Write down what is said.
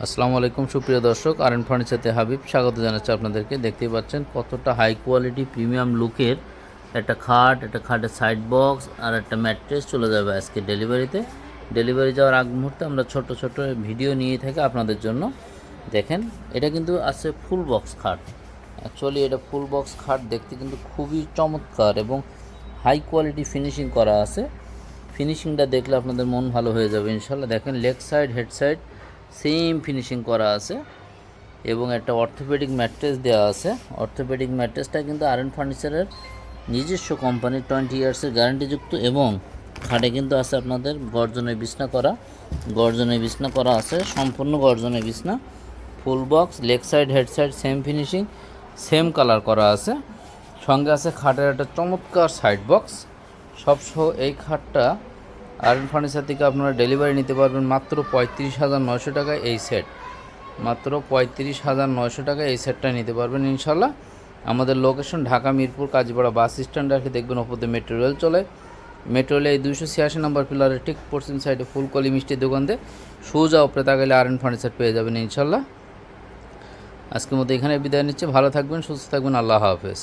আসসালামু আলাইকুম, সুপ্রিয় দর্শক। আর এন ফার্নিচারতে হাবিব, স্বাগত জানাচ্ছি আপনাদেরকে। দেখতেই পাচ্ছেন কতটা হাই কোয়ালিটি প্রিমিয়াম লুকের একটা খাট, একটা খাটের সাইড বক্স আর একটা ম্যাট্রেস চলে যাবে আজকে ডেলিভারিতে ডেলিভারি যাওয়ার আগ মুহূর্তে আমরা ছোট ছোট ভিডিও নিয়ে থাকি আপনাদের জন্য। দেখেন, এটা কিন্তু আছে ফুল বক্স খাট। অ্যাকচুয়ালি এটা ফুল বক্স খাট দেখতে কিন্তু খুবই চমৎকার এবং হাই কোয়ালিটি ফিনিশিং করা আছে। ফিনিশিংটা দেখলে আপনাদের মন ভালো হয়ে যাবে ইনশাল্লাহ দেখেন leg side head side same finishing করা আছে এবং একটা অর্থোপেডিক ম্যাট্রেস দেওয়া আছে। অর্থোপেডিক ম্যাট্রেসটা কিন্তু আর ফার্নিচারের নিজস্ব কোম্পানি টোয়েন্টি ইয়ার্সের গ্যারান্টিযুক্ত এবং খাটে কিন্তু আছে আপনাদের গর্জনের বিছনা করা। গর্জনের বিছনা করা আছে, সম্পূর্ণ গর্জনের বিছনা। Full box, leg side, head side, same finishing, same colour করা আছে। সঙ্গে আছে খাটের একটা চমৎকার সাইড বক্স। সবসহ এই খাটটা আয়রন ফার্নিচার থেকে আপনারা ডেলিভারি নিতে পারবেন মাত্র পঁয়ত্রিশ হাজার নয়শো টাকা এই সেট। মাত্র পঁয়ত্রিশ হাজার নয়শো টাকা এই সেটটা নিতে পারবেন ইনশাল্লাহ। আমাদের location Dhaka, Mirpur, Kazipara bus stand রাখে দেখবেন ওপরে মেট্রো রেল চলে। মেট্রো রেলে এই দুশো ছিয়াশি নম্বর পিলারের ঠিক পশ্চিম সাইডে ফুলকলি মিষ্টির দোকান দিয়ে সোজা ওপরে তাকালে আর এন ফার্নিচার পেয়ে যাবেন ইনশাল্লাহ। আজকের মতো এখানে বিদায় নিচ্ছে। ভালো থাকবেন, সুস্থ থাকবেন। আল্লাহ হাফেজ।